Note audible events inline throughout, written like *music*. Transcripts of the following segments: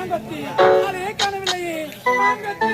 மாங்கத்தி. அதே கனவில்லையே மாங்கத்தி!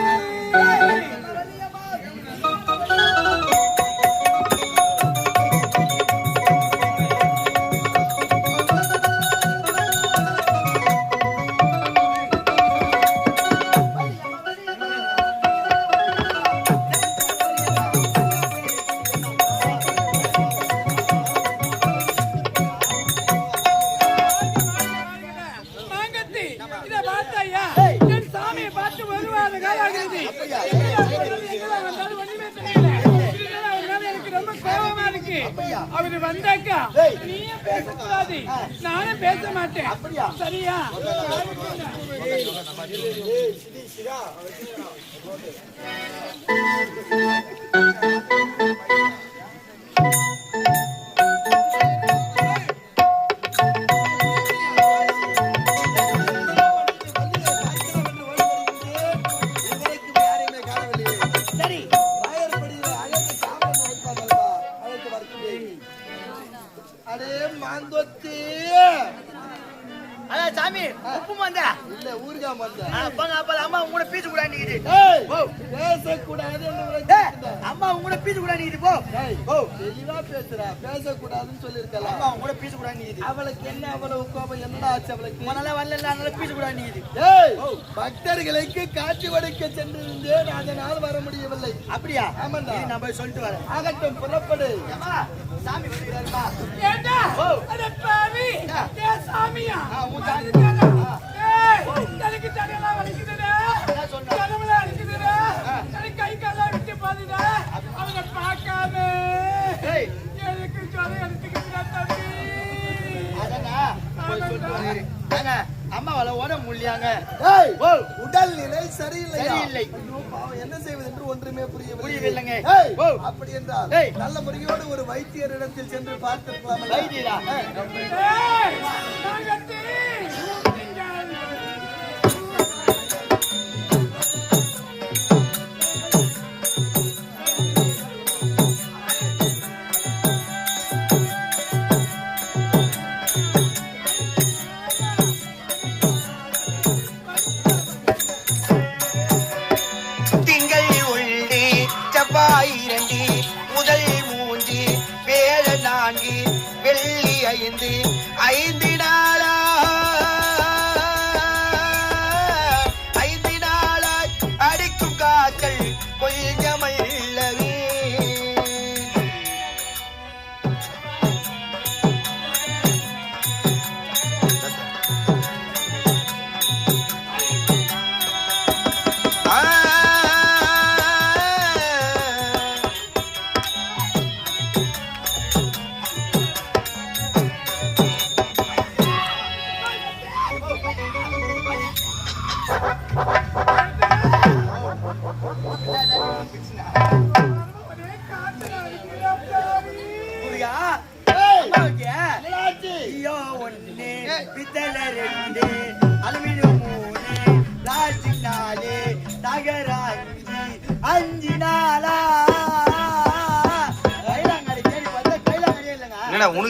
அப்படியா? நான் போய் சொல்லிட்டு வரேன். ஆகட்டும் புறப்படு. சாமி வருகிறாருப்பா சாமியா? உன் சாமி. தலைக்கு தலையெல்லாம் வலிக்குதுடா. தலைமுல கை காலெல்லாம் விட்டு பாதுடா. அவங்க பார்க்காம. எனக்கு அதனா? போய் அவளை முடியாங்க உடல் சரியில்லை. என்ன செய்வது என்று ஒன்றுமே புரிய புரியவில்லைங்க. நல்ல முறையோடு ஒரு வைத்தியரிடத்தில் சென்று பார்த்திருக்கலாம் வைத்தியரா? வந்தேன்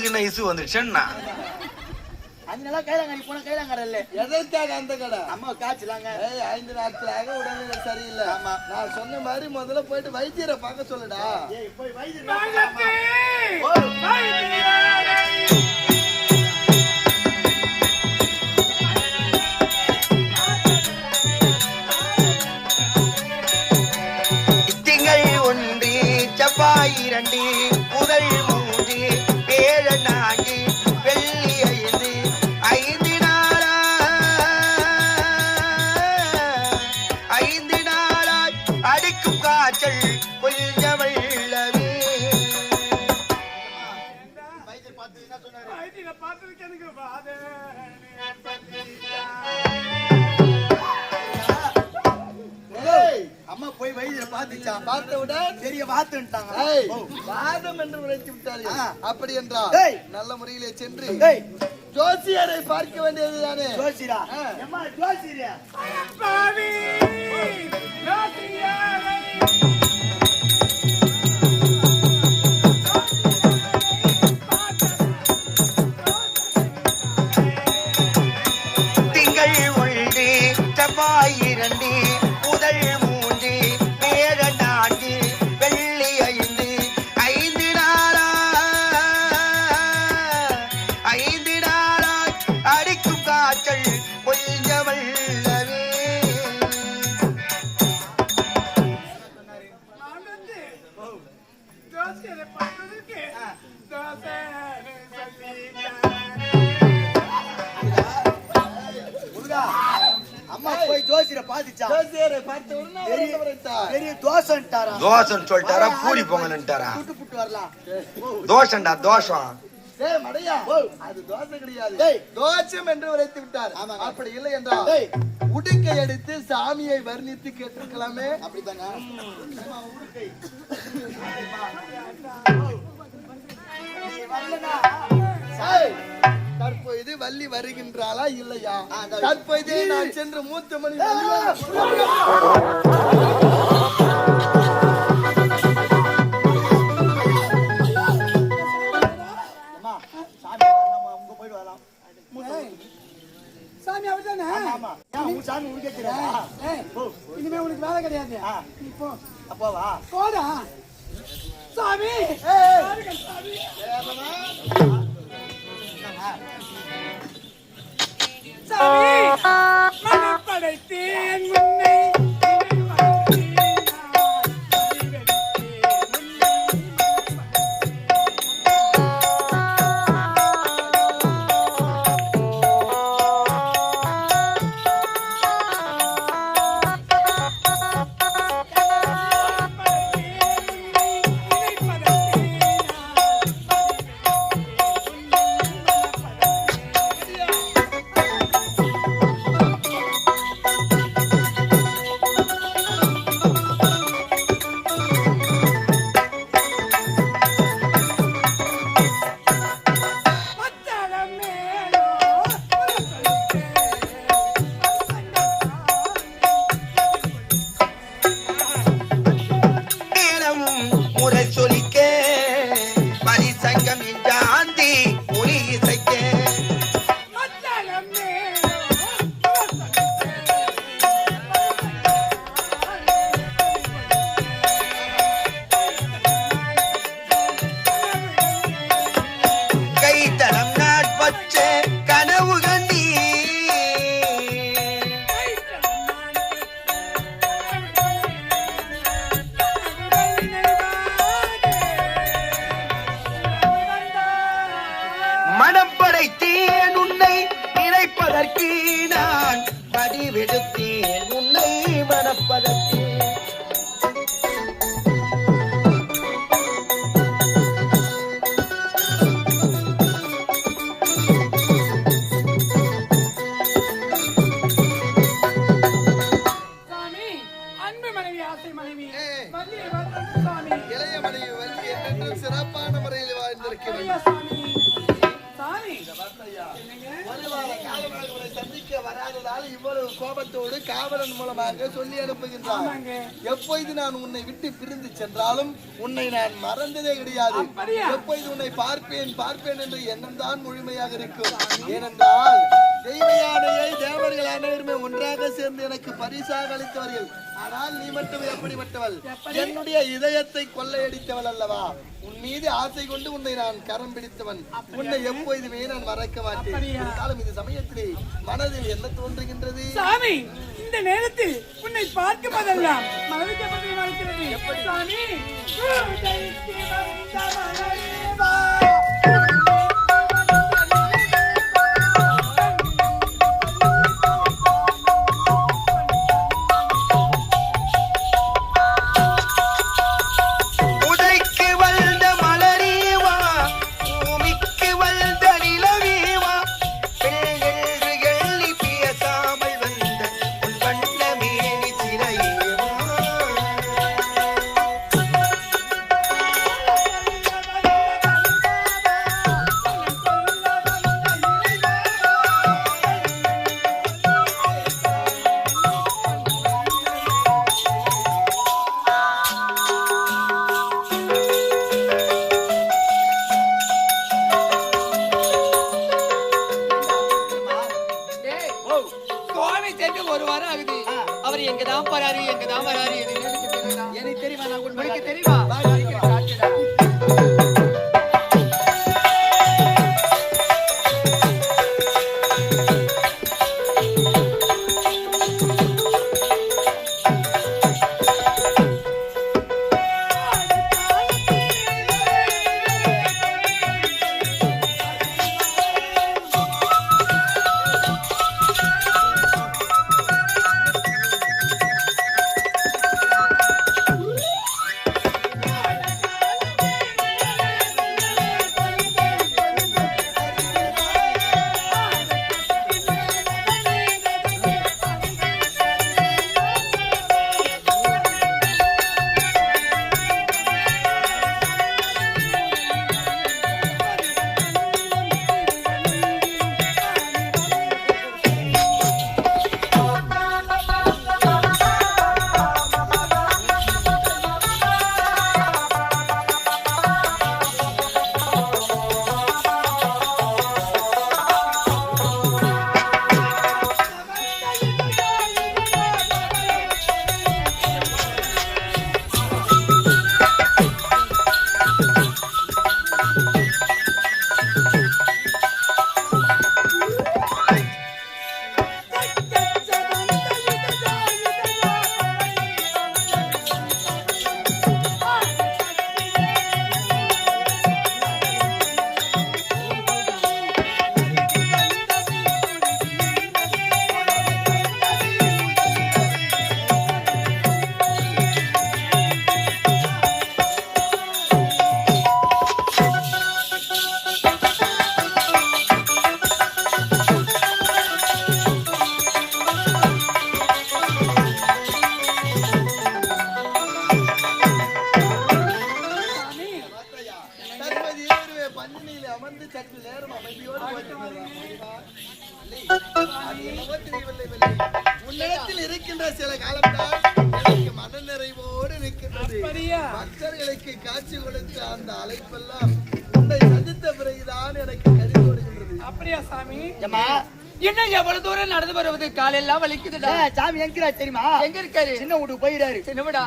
சின்ன இசு வந்துடுச்சேன்னா? அதனால கைலாங்கடி போன கைலாங்கடல்ல என்று உரைத்து விட்டார்கள். அப்படி என்றால் நல்ல முறையிலே சென்று ஜோசியரை பார்க்க வேண்டியதுதானே ஜோசியரா? ஜோசியரா! தோஷம்டா தோஷம். டேய் மடையா. அது தோசை கிடையாது. டேய். தோஷம் என்று உரைத்து விட்டார். அப்படி இல்லை என்றால் டேய். உடுக்கை எடுத்து சாமியை வர்ணித்து கேட்டிருக்கலாமே. அப்படித்தாங்க? தற்பொழுது வள்ளி வருகின்றாளா இல்லையா? தற்பொழுது நான் சென்று மூத்த மணி சாமி ஆமா உனக்கே தெரியாதா ஏய், இனிமே உனக்கு வேலை கிடையாது. நீ போ. போடா. சாமி. சாமி. சாமி. மனப்படைத்தேன் நேரமும் முறை சென்றாலும் உன்னை நான் மறந்ததே கிடையாது? எப்பொழுது உன்னை பார்ப்பேன் பார்ப்பேன் என்ற எண்ணம் தான் முழுமையாக இருக்கும். ஏனென்றால் தெய்வ யானையை தேவர்கள் அனைவருமே ஒன்றாக சேர்ந்து எனக்கு பரிசாக அளித்தவர்கள். ஆனால் நீ மட்டும் எப்படிப்பட்டவள்? என்னுடைய இதயத்தை கொள்ளையடித்தவள் அல்லவா? உன் மீது ஆசை கொண்டு உன்னை நான் கரம் பிடித்தவன். உன்னை எப்பொழுதுமே நான் மறக்க மாட்டேன்? இருந்தாலும் இந்த சமயத்திலே மனதில் என்ன தோன்றுகின்றது? இந்த நேரத்தில் உன்னை பார்க்கும் போதெல்லாம் மனதுக்கு எப்படி? மறைக்கிறது சாமி உன்னிடத்தில் இருக்கின்ற சில காலம்தான் எனக்கு மனநிறைவோடு நிற்கின்றது. அப்படியா? பக்தர்களுக்கு காட்சி கொடுத்த அந்த அழைப்பெல்லாம் உன்னை சந்தித்த பிறகுதான் எனக்கு கருதி வருகின்றது அப்படியா சாமி? இன்னும் எவ்வளவு தூரம் நடந்து வருவது? காலெல்லாம் வலிக்குதுடா. சாமி எங்கிறா தெரியுமா? எங்க இருக்காரு? சின்ன வீட்டுக்கு போயிடாரு சின்னவடா.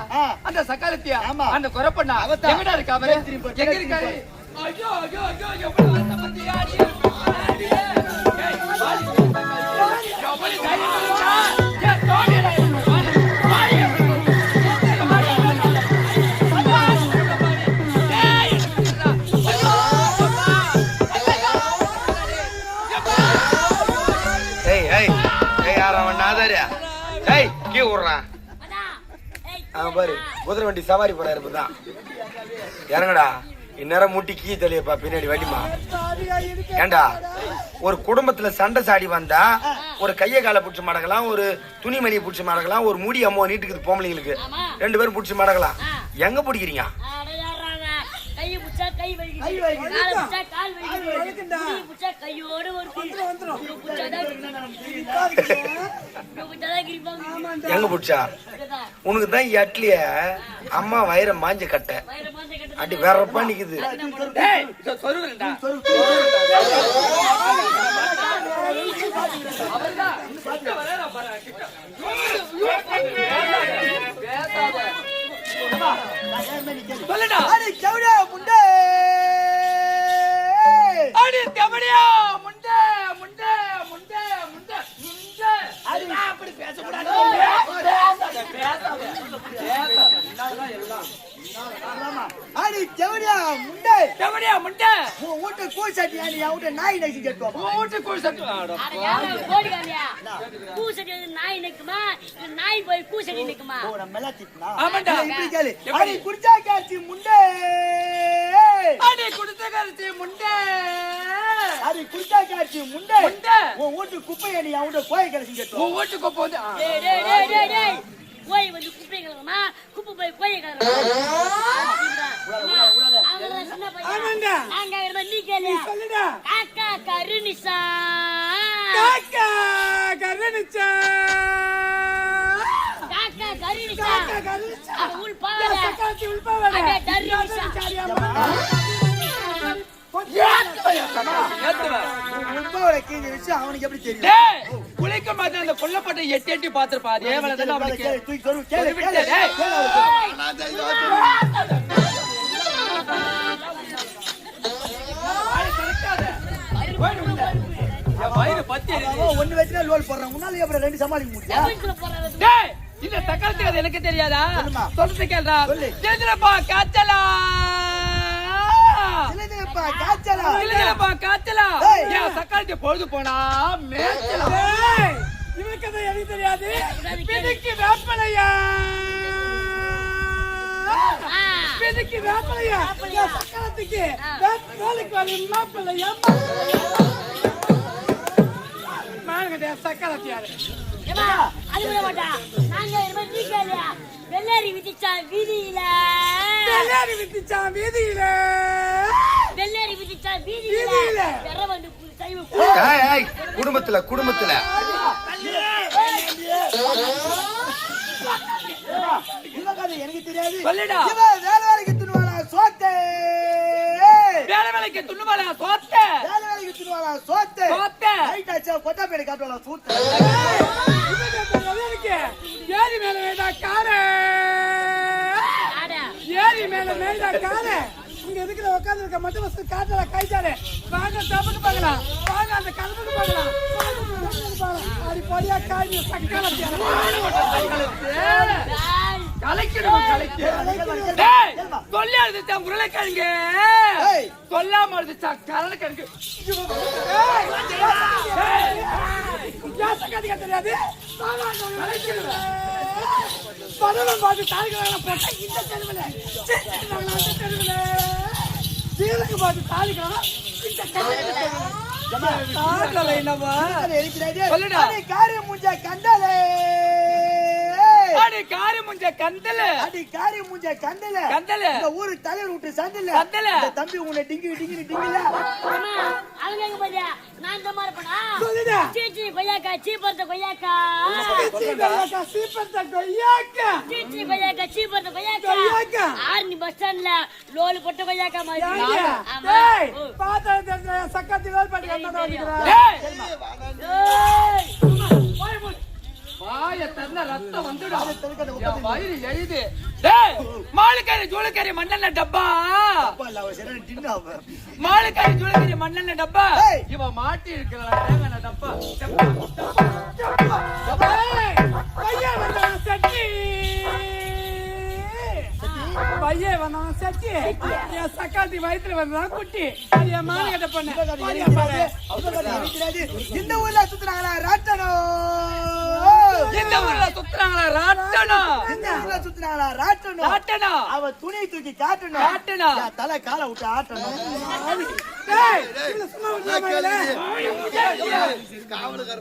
அந்த சக்காலத்தியா? ஆமா. அந்த குறப்பண்ணா. எங்கடா இருக்கா அவரு? திரும்பி எங்க இருக்காரு? ஐயோ ஐயோ ஐயோ எவ்வளவு பாரு குதிரை வண்டி சவாரி போறாரு இப்பதான். இறங்கடா. இந்நேரம் முட்டி கீ தெளியப்பா பின்னாடி வண்டிமா ஏண்டா ஒரு குடும்பத்துல சண்டை சாடி வந்தா ஒரு கைய காலை புடிச்சு மடக்கலாம் ஒரு துணிமணியை புடிச்சு மடக்கலாம் ஒரு முடி அம்மோ நீட்டுக்குது பொம்பளைங்களுக்கு. ரெண்டு பேரும் புடிச்சு மடக்கலாம். எங்க பிடிக்கிறீங்க? கை வலிக்குது. கால் புடிச்சா கையோட வந்துரும். எங்க புடிச்சா உனக்கு தான் எட்லிய அம்மா வயிற மாஞ்ச கட்ட அடி வேறப்பா நிக்குது ஏய், சொ- சொருகுறேன்டா. அவர்தான். கிட்ட வராரா பாரு, கிட்ட. பேசாத. சொல்லுடா. அடி கவுடா முண்டே அடி தெமடியா, முண்டை, முண்டை, முண்டை, முண்டை, முண்டை. அதெல்லாம் அப்படி பேசக்கூடாது. பேசாத, பேசாத. பேசாத. அடி கவுடா முண்டே தெமடியா, முண்டை. உன் வீட்டு கூழ் சட்டி நீ என் வீட்டு நாய் நைசி கேட்டு உன் வீட்டு கூழ் சட்டு. அட அட யாரா கோடிக்காரியா கூசடி வந்து நாய் நிக்குமா? நாய் போய் கூசடி நிக்குமா? ஆமாண்டா. இப்படி கேளு? அடி குடிச்சா காட்சி முண்டே. அடி குடுத்த கருத்து முண்டை. அடி குடிச்சா காட்சி முண்டே. உன் வீட்டு குப்பையை நீ வீட்டு கோயை கடைசி கேட்டு உன் வீட்டு குப்பை வந்து ஆ. டேய் டேய் டேய் டேய் டேய். கோய் வந்து குப்பை கலக்கமா? குப்பை போய் கோயை கலக்கமா? அவங்கள சின்ன பையன். ஆமாண்டா. நாங்க இருந்த நீ கேளு. சொல்லுடா. கருணிசா காக்கா கருணிச்சா. காக்கா கருணிசா காக்கா கருணிச்சா. உள் பாவல சக்காத்தி அடே, டேய், குளிக்கும் போது அந்த கொல்லப்பட்ட எட்டி எட்டி பார்த்திருப்பா. அதே வேலை தானே அவனுக்கு. கேளு, தூக்கி பத்தி ஒண்ணு வச்சுனா லோல் போடுறான். உன்னால எப்படி ரெண்டு சமாளிக்க முடியும்? டேய், இந்த தக்காளத்துக்கு அது எனக்கு தெரியாதா. சொல்றது கேள்றா. தெரிஞ்சிடப்பா காய்ச்சலா? காய்ச்சலா. ஏன் தக்காளத்தை பொழுது போனா? மேய்ச்சலா? ஏய், இவனுக்கு அது எனக்கு தெரியாது. பிதுக்கி வேப்பலையா. பிதுக்கி வேப்பலையா? என் சக்கரத்துக்கு வேப்ப வேலைக்கு மாப்பிள்ளையா மானுங்க சக்கரத்தியாரு. ஏம்மா, அது விட மாட்டா. நாங்க வீட்டுல இல்லையா? வெள்ளரி விதிச்சா வீதியில. கல்யாணி வித்துச்சான் வீதியில. வெள்ளரி விதிச்சா வீதியில. குடும்பத்துல குடும்பத்துல. எனக்கு தெரியாது சோத்தே. வேலைக்கு துண்ணுமால சோத்த. வேலை வேலைக்கு தின்னுவானா சோத்தே. சோத்த. ரைட் ஆச்சா கொட்டாப்பேடை காட்டுவானா சூத்து. இருக்கு ஏரி மேல வேண்டா கார. ஏரி மேல மேய்தா கார. இங்க இருக்கிற உட்கார்ந்து இருக்க மட்டும் வசதி காட்டல கைச்சாரு வாங்க தப்புக்கு பார்க்கலாம் வாங்க அந்த கலப்புக்கு பார்க்கலாம். அப்படி பொடியா காய் சக்கரத்தியாரு சொல்லி அழுதுச்சா உருளைக்கிழங்கு. சொல்லாம அழுதுச்சா கரலைக்கிழங்கு தெரியாது. பருவம் பார்த்து தாலிக்கலாம் போட்டா இந்த தெருவில். அந்த தெருவில். பார்த்து தாலிக்கலாம் இந்த தெருவில். தெரியாது சொல்லுடா. காரியம் மூஞ்ச கண்டலே அடி காரி முஞ்ச கந்தல அடி காரியம் மூஞ்ச கண்டல கந்தல இந்த ஊரு தலைவர் விட்டு சண்டல சண்டல. இந்த தம்பி உன்னை டிங்கி டிங்கி டிங்கில அம்மா, அவங்க எங்க போறியா? நான் இந்த மாதிரி பண்ணா? சொல்லுடா. சீ, சீ, கொய்யாக்கா, சீ பருத்த கொய்யாக்கா. சீப்பர்த்தா சீப்பர்த்தா கொய்யாக்கா சீ, சீ, கொய்யாக்கா, சீ பருத்த கொய்யாக்கா. கொய்யாக்கா. ஆரணி பஸ் ஸ்டாண்ட்ல லோலு போட்ட கொய்யாக்கா மாதிரி. டேய், தெரிஞ்ச சக்கத்தி வேல் பாட்டி வந்தா வந்துக்கிறா டேய் ஏய், வாய தந்த ரத்தம் வந்துடும். வயிறு எழுது மாலுக்கறி ஜூளுக்கறி மண்ணெண்ண டப்பா? மாலுக்கறி ஜூளுக்கறி மண்ணெண்ண டப்பா. இவ மாட்டி இருக்கிற தேங்காய் டப்பா. பையன் வந்தான் சட்டி. பையன் வந்தான் சட்டி. என் சக்காத்தி வயித்துல வந்தான் குட்டி. என் மானு கிட்ட பொண்ணு. இந்த ஊர்ல சுத்துறாங்களா? ராட்டனம் இந்த ஊர்ல சுத்துறாங்களா? ராட்டனம் இந்த ஊர்ல சுத்துறாங்களா? ராட்டனம் ராட்டனம் அவ துணி தூக்கி காட்டணும். என் தலை காலை விட்டு ஆட்டணும். சும்மா விடலாமா இவனை? காவலுக்கார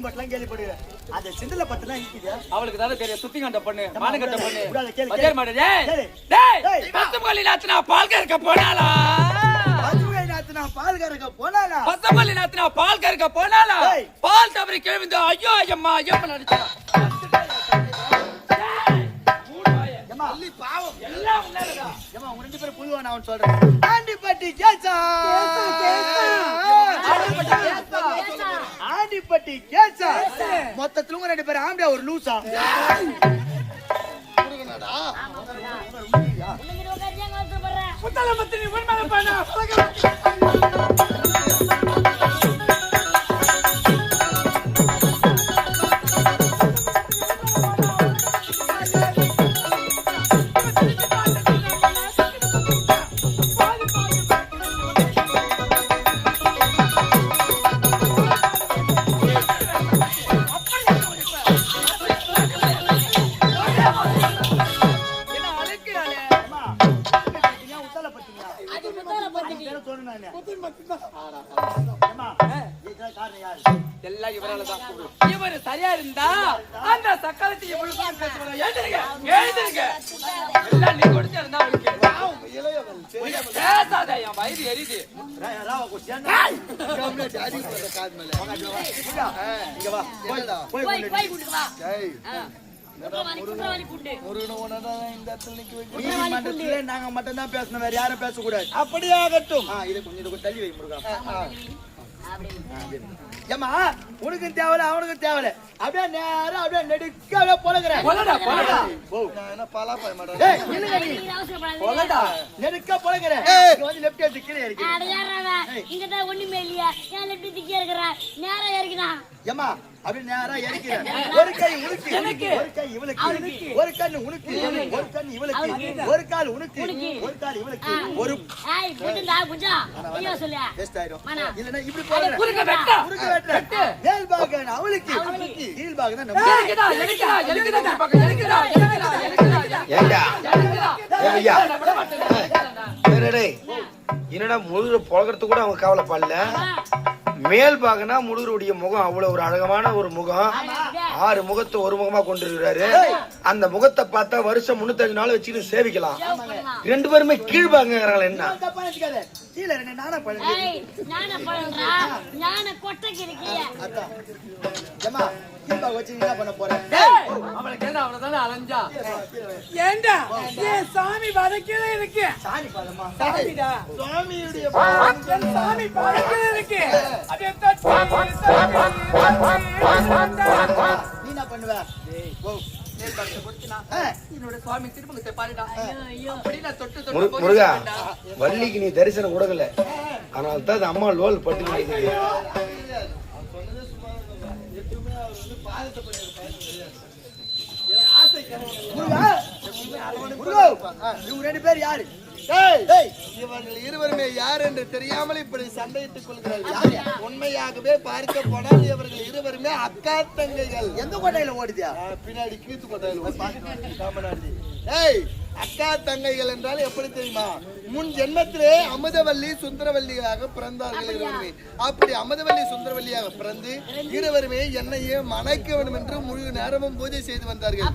ஒட்டம்பட்டு அப்பம்பட்டுலாம் கேள்விப்படுகிறேன் அந்த சிண்டல பட்டு தான் இருக்குது அவளுக்கு தானே தெரியும் சுத்தி கண்ட பொண்ணு. மாடு டேய் நாத்துனா பால் கறக்க நான் பால் கறக்க போனாலா பசும்பள்ளி நாத்துனா பால் கறக்க டேய். பால் தவறி கிழந்து ஐயோ ஐயம்மா ஐயம்மா நடிச்சா ஏம்மா உங்க ரெண்டு பேரும் புதுவா நான் சொல்றேன். ஆண்டிப்பட்டி கேசா. ஆண்டிப்பட்டி கேசா. ஏசா. ஆண்டிப்பட்டி கேசா. மொத்தத்துல உங்க ரெண்டு பேரும் ஆம்பியா ஒரு லூசா. முருகனாடா உனக்கு உட்காந்து ஏன் வருத்தப்படுற? புத்தளம் பத்தி நீ உண்மையில பண்ண வைக்க நீதிமன்றத்திலே நாங்க மட்டும் தான் பேசணும் வேற யாரும் பேசக்கூடாது. அப்படியாகட்டும். ஆ, இதை கொஞ்சம் இதை கொஞ்சம் தள்ளி வை முருகா. அப்படி ஏமா உனக்கும் தேவையில்ல அவனுக்கும் தேவையில்ல. அப்படியே நேரம் அப்படியே நெடுக்க அப்படியே பொழகிறேன் பொலடா பொலடா. நான் என்ன பலா பாய மாட்டேன் ஏய் இல்லங்க நீ. நீங்க அவசரப்படாதீங்க. பொழடா நெடுக்க பொழகிறேன். இங்க வந்து லெஃப்ட் ஹேண்ட் கீழே இருக்கு அட யாராவ இங்கதான் ஒண்ணுமே இல்லையா? ஏன் லெப்ட் திக்கி இருக்கிற நேரம் இருக்கிறான் ஏமா அப்படியே நேரா இறக்கிறேன் *laughs* ஒரு கை உனக்கு ஒரு கை இவளுக்கு. ஒரு கண் உனக்கு ஒரு கண் இவளுக்கு. ஒரு கால் உனக்கு ஒரு கால் இவளுக்கு. ஒரு ஏய் புடிடா புஜா ஐயோ சொல்லு வேஸ்ட் ஆயிடும். வேணா. இல்லனா இப்படி போறேன் குறுக்க வெட்ட. மேல் அவளுக்கு. கீழ் தான் டேய். என்னடா முழுகிற பொழகிறது கூட அவங்க கவலைப்படல? மேல் பாகனா முழுகருடைய முகம் அவ்வளவு ஒரு அழகமான ஒரு முகம். ஆறு முகத்தை ஒரு முகமா கொண்டிருக்கிறாரு. அந்த முகத்தை பார்த்தா வருஷம் முன்னூத்தஞ்சு நாள் வச்சுக்கிட்டு சேவிக்கலாம். ரெண்டு பேருமே கீழ்பாங்கிறாங்களே என்ன? கீழே ரெண்டு நானா ஏய் ஞான பழன்றா ஞான கொட்டைக்கு இருக்கிய. அதான் ஏமா கீழ் வச்சு என்ன பண்ண போற? ஏய், அவளுக்கு என்ன அவ்வளவுதானே அலைஞ்சா? ஏண்டா? என் சாமி வதக்கில இருக்கு. சாணி பாதமா? சாமிடா. சுவாமியுடைய என் சாமி வதக்கில இருக்கு. அதை தட்டி, நீ என்ன பண்ணுவ? ஓ முருகா. வள்ளிக்கு நீ தரிசனம் கொடுக்கல அதனால தான் அது அம்மா லோல் பட்டு. முருகா முருகா இவங்க ரெண்டு பேர் யாரு இவர்கள் இருவருமே யார் என்று தெரியாமல் இப்படி சண்டையிட்டுக் கொள்கிறார்கள். உண்மையாகவே பார்க்க போனால் இவர்கள் இருவருமே அக்கா தங்கைகள். எந்த கோட்டையில ஓடுதியா பின்னாடி கீத்து கொட்டாயில் ஏய் அக்கா தங்கைகள் என்றால் எப்படி தெரியுமா? முன் ஜென்மத்திலே அமுதவல்லி சுந்தரவல்லியாக பிறந்தார்கள் இருவருமே. அப்படி அமுதவல்லி சுந்தரவல்லியாக பிறந்து இருவருமே என்னையே மணக்க வேண்டும் என்று முழு நேரமும் பூஜை செய்து வந்தார்கள்.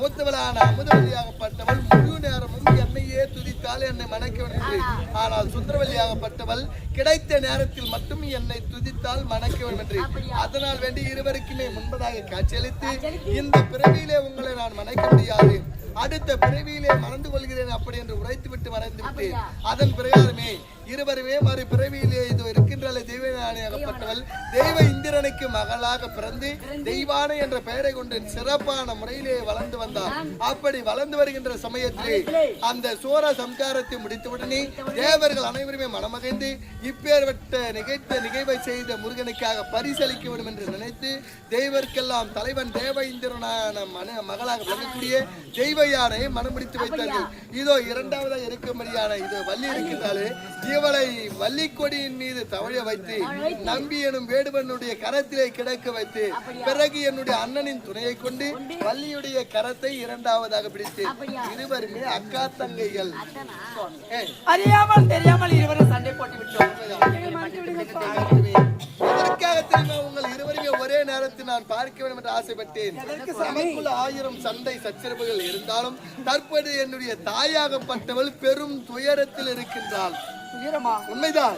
மூத்தவளான அமுதவல்லியாகப்பட்டவள் முழு நேரமும் என்னை மணக்க வேண்டும் ஆனால் சுந்தரவல்லியாகப்பட்டவள் கிடைத்த நேரத்தில் மட்டும் என்னை துதித்தால் மணக்க வேண்டும் என்று அதனால் வேண்டி இருவருக்குமே முன்பதாக காட்சியளித்து இந்த பிறவியிலே உங்களை நான் மணக்க முடியாது. அடுத்த பிறவியிலே மறந்து கொள்கிறேன் அப்படி என்று உரைத்துவிட்டு மறைந்து விட்டு அதன் பிரகாரமே இருவருமே மறு பிறவியிலே இது இருக்கின்றாலே தெய்வஞானியாகப்பட்டவள் தெய்வ இந்திரனுக்கு மகளாக பிறந்து தெய்வானை என்ற பெயரை கொண்டு சிறப்பான முறையிலே வளர்ந்து வந்தார் அப்படி வளர்ந்து வருகின்ற சமயத்திலே அந்த சோர சம்காரத்தை முடித்தவுடனே தேவர்கள் அனைவருமே மனமகிழ்ந்து இப்பேற்பட்ட நிகழ்த்த நிகழ்வை செய்த முருகனுக்காக பரிசளிக்க வேண்டும் என்று நினைத்து தெய்வர்க்கெல்லாம் தலைவன் தேவ இந்திரனான மன மகளாக விளங்கக்கூடிய தெய்வ யானை மனம் முடித்து வைத்தார்கள். இதோ இரண்டாவதாக இருக்கும்படியான இது வள்ளி இருக்கின்றாலே இவளை வள்ளிக்கொடியின் மீது தவழ வைத்து நம்பி எனும் வேடுவனுடைய கரத்திலே கிடக்க வைத்து பிறகு என்னுடைய அண்ணனின் துணையை கொண்டு வள்ளியுடைய கரத்தை இரண்டாவதாக பிடித்து இருவருமே அக்கா தங்கைகள். அறியாமல் தெரியாமல் இருவரும் சண்டை போட்டு விட்டோம். எதற்காக தெரியுமா உங்கள் இருவருமே ஒரே நேரத்தில் நான் பார்க்க வேண்டும் என்று ஆசைப்பட்டேன்? நமக்குள்ள ஆயிரம் சண்டை சச்சரவுகள் இருந்தாலும் தற்போது என்னுடைய தாயாகப்பட்டவள் பெரும் துயரத்தில் இருக்கின்றாள். உண்மைதான்.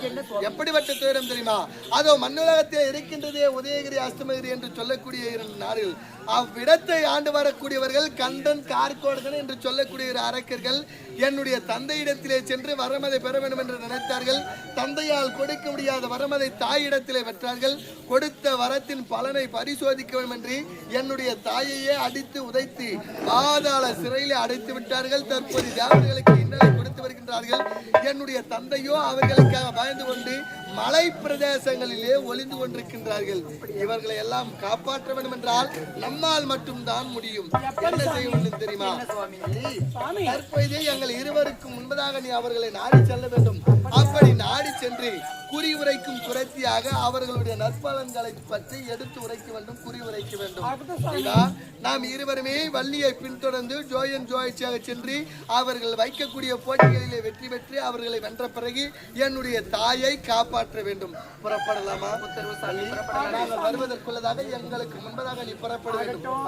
எப்படிப்பட்ட துயரம் தெரியுமா? அதோ மண்ணுலகத்தில் இருக்கின்றதே உதயகிரி அஸ்தமகிரி என்று சொல்லக்கூடிய இரண்டு நாடுகள். அவ்விடத்தை ஆண்டு வரக்கூடியவர்கள் கண்டன் கார்கோடகன் என்று சொல்லக்கூடிய அரக்கர்கள் என்னுடைய தந்தையிடத்திலே சென்று வரமதை பெற வேண்டும் என்று நினைத்தார்கள். தந்தையால் கொடுக்க முடியாத வரமதை தாயிடத்திலே பெற்றார்கள். கொடுத்த வரத்தின் பலனை பரிசோதிக்க வேண்டும் என்று என்னுடைய தாயையே அடித்து உதைத்து பாதாள சிறையிலே அடைத்து விட்டார்கள். தற்போது தேவர்களுக்கு இன்னலை வருகின்றார்கள். என்னுடைய தந்தையோ அவர்களுக்காக பயந்து கொண்டு மலை பிரதேசங்களிலே ஒளிந்து கொண்டிருக்கின்றார்கள். இவர்களை எல்லாம் காப்பாற்ற வேண்டும் என்றால் நம்மால் மட்டும்தான் முடியும். என்ன செய்ய வேண்டும் தெரியுமா? தற்போதே எங்கள் இருவருக்கும் முன்பதாக நீ அவர்களை நாடி செல்ல வேண்டும். அப்படி நாடி சென்று குறி உரைக்கும் குரத்தியாக அவர்களுடைய நற்பலன்களை பற்றி எடுத்து உரைக்க வேண்டும் குறி உரைக்க வேண்டும்? நாம் இருவருமே வள்ளியை பின்தொடர்ந்து ஜோயன் ஜோயிச்சாக சென்று அவர்கள் வைக்கக்கூடிய போட்டிகளிலே வெற்றி பெற்று அவர்களை வென்ற பிறகு என்னுடைய தாயை காப்பாற்ற வேண்டும். புறப்படலாமா? நாங்கள் வருவதற்குள்ளதாக எங்களுக்கு முன்பதாக நீ புறப்பட வேண்டும்.